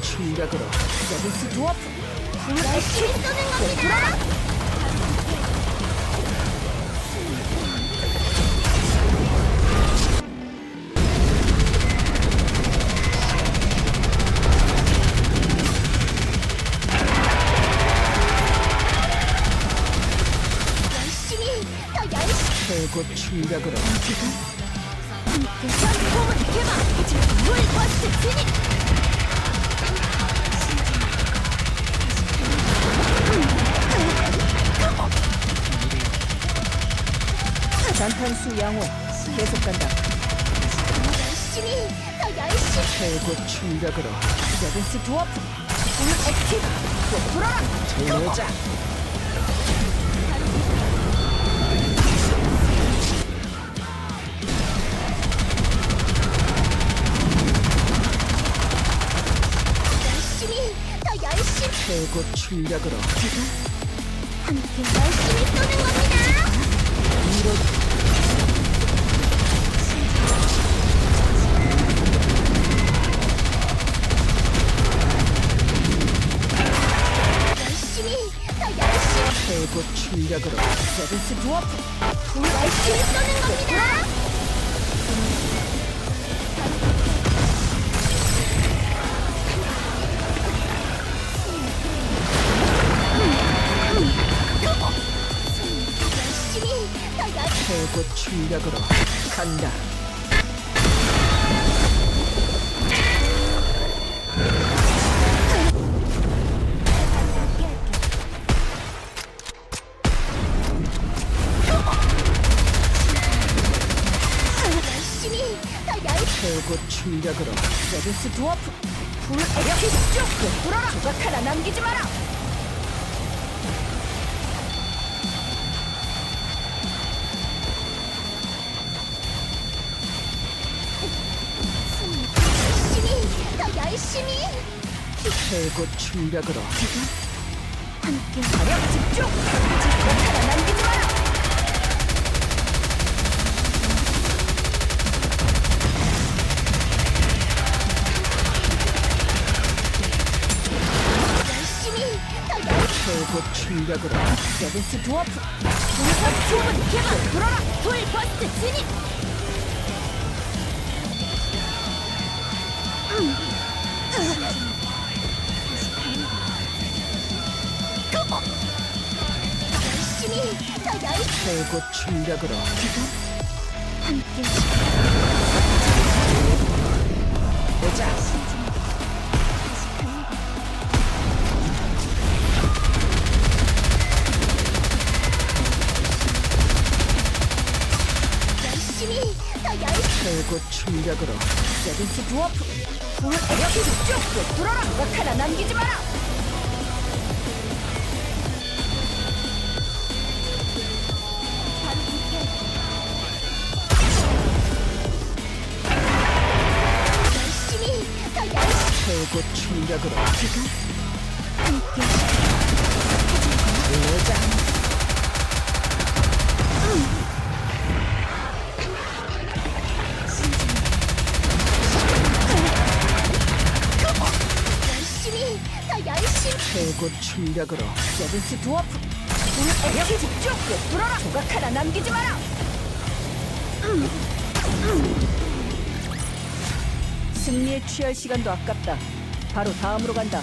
충격으로. 세븐스 드워프 열심히 쏘는 겁니다 열심히 더 열심히. 최고 충격으로. 전폭은 개방. 지금 물 버스 잔탄수 양호 계속 간다. 열심히 더 열심히 최고 충격으로 세븐스 드워프 불 액티브 또 불어라! 들려자! 열심히 더 열심히 최고 충격으로 함께 열심히 쏘는 겁니다 충격으로 세븐스 드워프 불 열심히 쏘는 겁니다 최고 충격으로 간다 최고 충격으로 세븐스 드워프 불 액티브 쭉 불어라 조각 하나 남기지 마라 열심히 더 열심히 최고 충격으로 함께 화력 집중 조각 하나 남기지 마라 열심히 더 최고 충격으로 세븐스 드워프 불사 주문 개방 불어라! 불 버스트 진입! 열심히 더 열심히 최고 충격으로 함께 보자 최고 충격으로 세븐스 드워프 불 액티브 쭉 불어라. 것 하나 남기지 마라. 열심히 더 열심히. 최고 충격으로 함께 들려자 더 열심히. 최고 충격으로. 세븐스 드워프. 불 액티브 쭉 불어라. 조각 하나 남기지 마라. 승리에 취할 시간도 아깝다. 바로 다음으로 간다